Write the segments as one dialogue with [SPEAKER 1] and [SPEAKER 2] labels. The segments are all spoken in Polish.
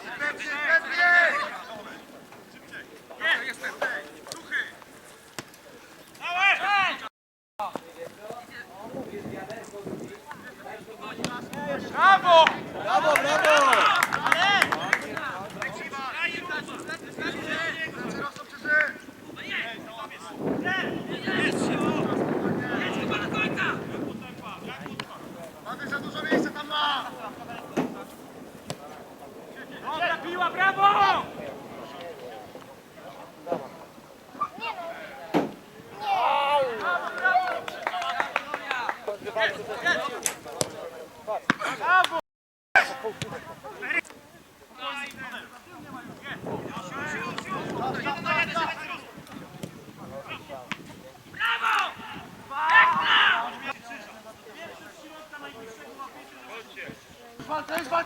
[SPEAKER 1] Hizmetçiler!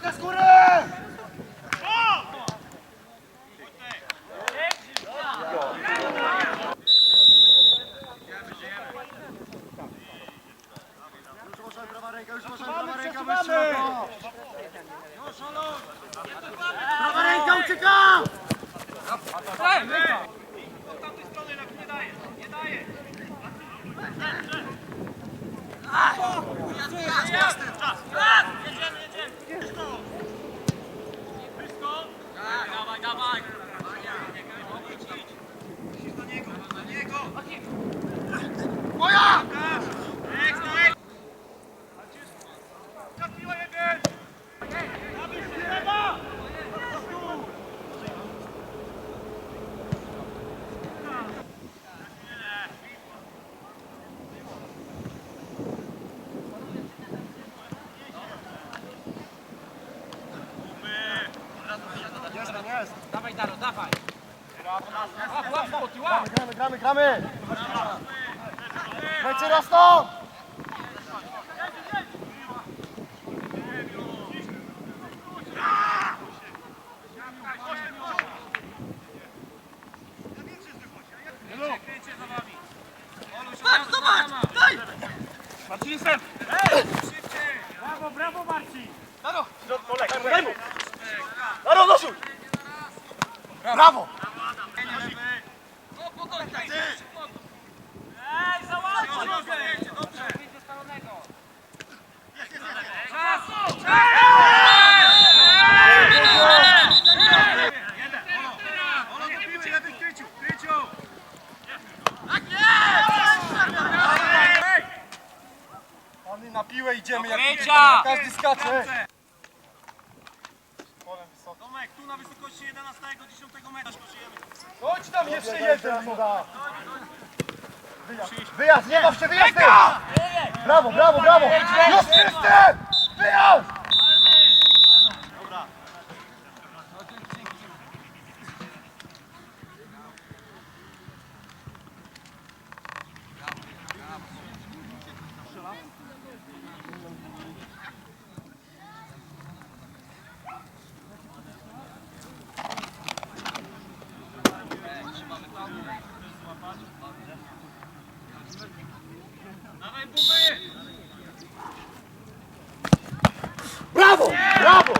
[SPEAKER 1] Walka z góry! Prawa ręka, już może prawa ręka, wyższy Prawa ręka ucieka! Moja! Jest.
[SPEAKER 2] Dawaj! Łap, łap, spoty, łap!
[SPEAKER 1] Gramy, gramy, gramy! Leci rosną!
[SPEAKER 2] Patrz, zobacz! Daj! Marcin jestem! Brawo, brawo Marcin! Daro!
[SPEAKER 1] Daj mu! Daro, Brawo! Na piłę, idziemy jak każdy skacze. Jeden! Wyjazd, nie baw się, wyjazd! Brawo, brawo, brawo! Już wszyscy! Wyjazd!
[SPEAKER 2] Dawaj buby!
[SPEAKER 1] Brawo! Brawo!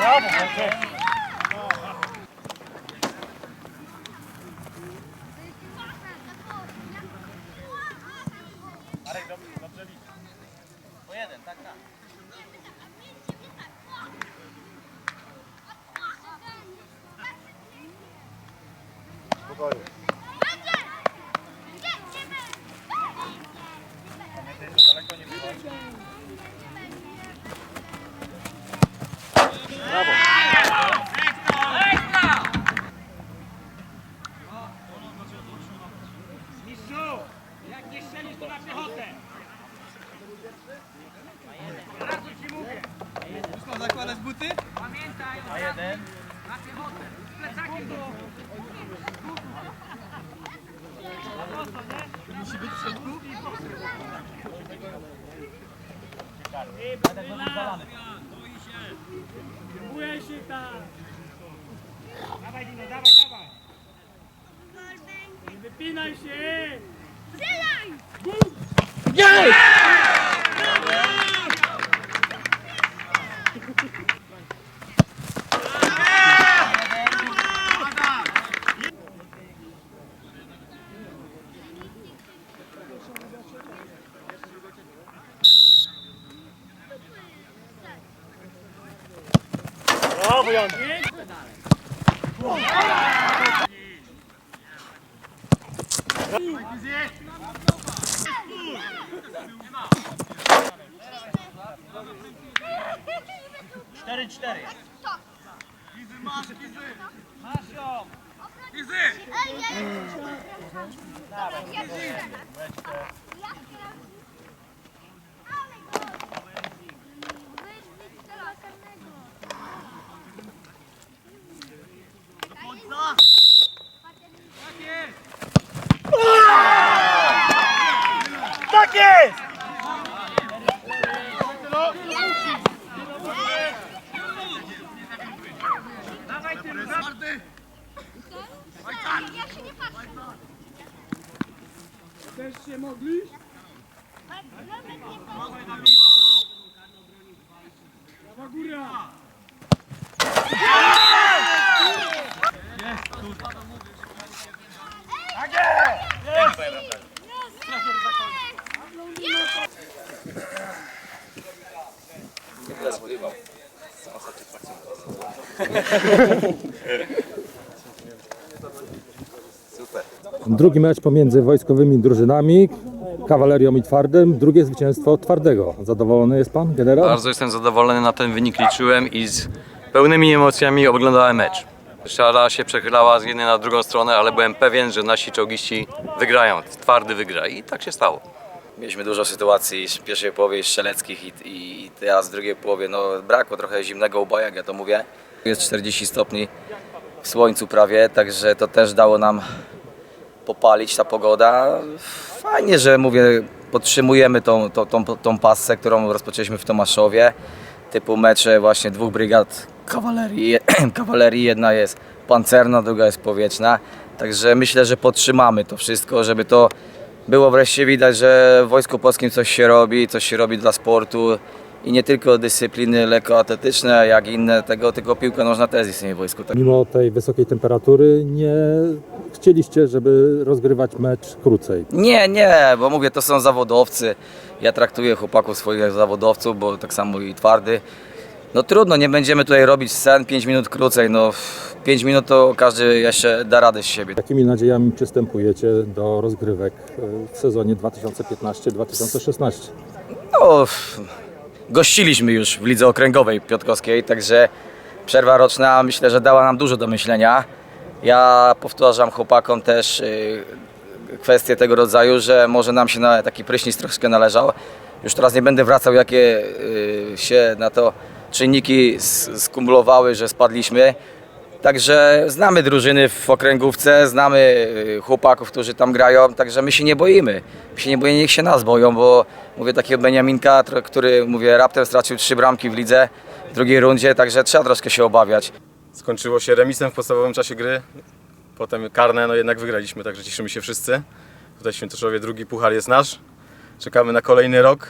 [SPEAKER 1] Brawo, Wojciech.
[SPEAKER 2] Po jeden, tak, tak.
[SPEAKER 1] Spokojnie.
[SPEAKER 2] Mistrzu!
[SPEAKER 3] zakładać buty?
[SPEAKER 2] Pamiętaj, A jeden? Na piechotę, z plecakiem do... Musi być w środku? Będę zadowolony. Boi się. Buje się tam. Dawaj Dino, dawaj, dawaj. Wypinaj się. Strzelaj! Jej! Cztery, cztery.
[SPEAKER 4] Tak jest!
[SPEAKER 5] Ja się nie patrzę.
[SPEAKER 2] Też się mogli?
[SPEAKER 5] Robert nie patrzy.
[SPEAKER 2] Prawa góra.
[SPEAKER 6] Drugi mecz pomiędzy wojskowymi drużynami, kawalerią i twardym. Drugie zwycięstwo twardego. Zadowolony jest pan, generał?
[SPEAKER 7] Bardzo jestem zadowolony, na ten wynik liczyłem i z pełnymi emocjami oglądałem mecz. Szara się przechylała z jednej na drugą stronę, ale byłem pewien, że nasi czołgiści wygrają, twardy wygra i tak się stało.
[SPEAKER 8] Mieliśmy dużo sytuacji w pierwszej połowie strzeleckich i, i, teraz w drugiej połowie no, brakło trochę zimnego uboja, jak ja to mówię. Jest 40 stopni w słońcu prawie, także to też dało nam popalić ta pogoda. Fajnie, że mówię, podtrzymujemy tą, tą, tą, tą pasę, którą rozpoczęliśmy w Tomaszowie. Typu mecze właśnie dwóch brygad kawalerii. kawalerii. Jedna jest pancerna, druga jest powietrzna. Także myślę, że podtrzymamy to wszystko, żeby to było wreszcie widać, że w Wojsku Polskim coś się robi, coś się robi dla sportu i nie tylko dyscypliny lekkoatletyczne, jak inne tego, tylko piłka nożna też istnieje w wojsku. Tak.
[SPEAKER 6] Mimo tej wysokiej temperatury nie chcieliście, żeby rozgrywać mecz krócej.
[SPEAKER 8] Nie, nie, bo mówię, to są zawodowcy. Ja traktuję chłopaków swoich jak zawodowców, bo tak samo i twardy. No trudno, nie będziemy tutaj robić scen 5 minut krócej. No 5 minut to każdy jeszcze da radę z siebie.
[SPEAKER 6] Jakimi nadziejami przystępujecie do rozgrywek e, w sezonie 2015-2016?
[SPEAKER 8] No, gościliśmy już w lidze okręgowej piotrkowskiej, także przerwa roczna myślę, że dała nam dużo do myślenia. Ja powtarzam chłopakom też y, kwestię tego rodzaju, że może nam się na taki prysznic troszkę należał. Już teraz nie będę wracał, jakie y, się na to czynniki skumulowały, że spadliśmy. Także znamy drużyny w okręgówce, znamy y, chłopaków, którzy tam grają, także my się nie boimy. My się nie boimy, niech się nas boją, bo mówię takiego Beniaminka, który mówię raptem stracił trzy bramki w lidze w drugiej rundzie, także trzeba troszkę się obawiać.
[SPEAKER 1] Skończyło się remisem w podstawowym czasie gry. Potem karne, no jednak wygraliśmy, także cieszymy się wszyscy. Tutaj Świętoszowie drugi puchar jest nasz. Czekamy na kolejny rok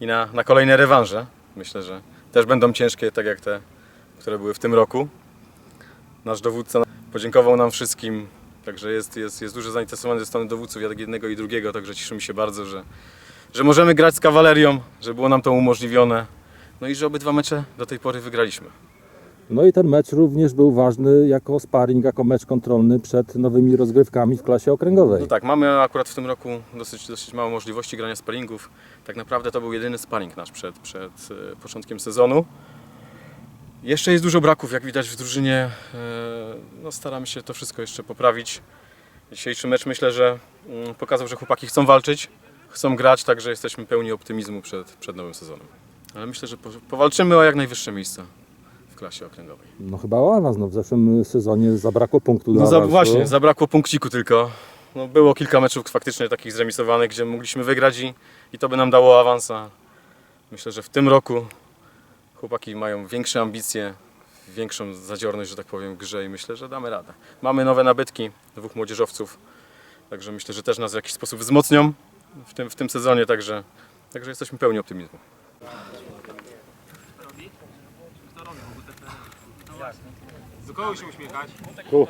[SPEAKER 1] i na, na kolejne rewanże. Myślę, że też będą ciężkie, tak jak te, które były w tym roku. Nasz dowódca podziękował nam wszystkim, także jest, jest, jest duże zainteresowanie ze strony dowódców, jak jednego i drugiego, także cieszymy się bardzo, że, że możemy grać z kawalerią, że było nam to umożliwione. No i że obydwa mecze do tej pory wygraliśmy.
[SPEAKER 6] No i ten mecz również był ważny jako sparring, jako mecz kontrolny przed nowymi rozgrywkami w klasie okręgowej.
[SPEAKER 1] No tak, mamy akurat w tym roku dosyć, dosyć mało możliwości grania sparingów. Tak naprawdę to był jedyny sparing nasz przed, przed e, początkiem sezonu. Jeszcze jest dużo braków, jak widać w drużynie. E, No, staramy się to wszystko jeszcze poprawić. Dzisiejszy mecz myślę, że mm, pokazał, że chłopaki chcą walczyć, chcą grać, także jesteśmy pełni optymizmu przed, przed nowym sezonem. Ale myślę, że po- powalczymy o jak najwyższe miejsce w klasie okręgowej.
[SPEAKER 6] No chyba o awans, no w zeszłym sezonie zabrakło punktu do
[SPEAKER 1] No za,
[SPEAKER 6] awansu.
[SPEAKER 1] właśnie, zabrakło punkciku tylko. No, było kilka meczów faktycznie takich zremisowanych, gdzie mogliśmy wygrać i, i to by nam dało awansa. Myślę, że w tym roku chłopaki mają większe ambicje, większą zadziorność, że tak powiem, w grze i myślę, że damy radę. Mamy nowe nabytki, dwóch młodzieżowców, także myślę, że też nas w jakiś sposób wzmocnią w tym, w tym sezonie, także, także jesteśmy pełni optymizmu.
[SPEAKER 2] Kogo się uśmiechać?
[SPEAKER 6] Tu.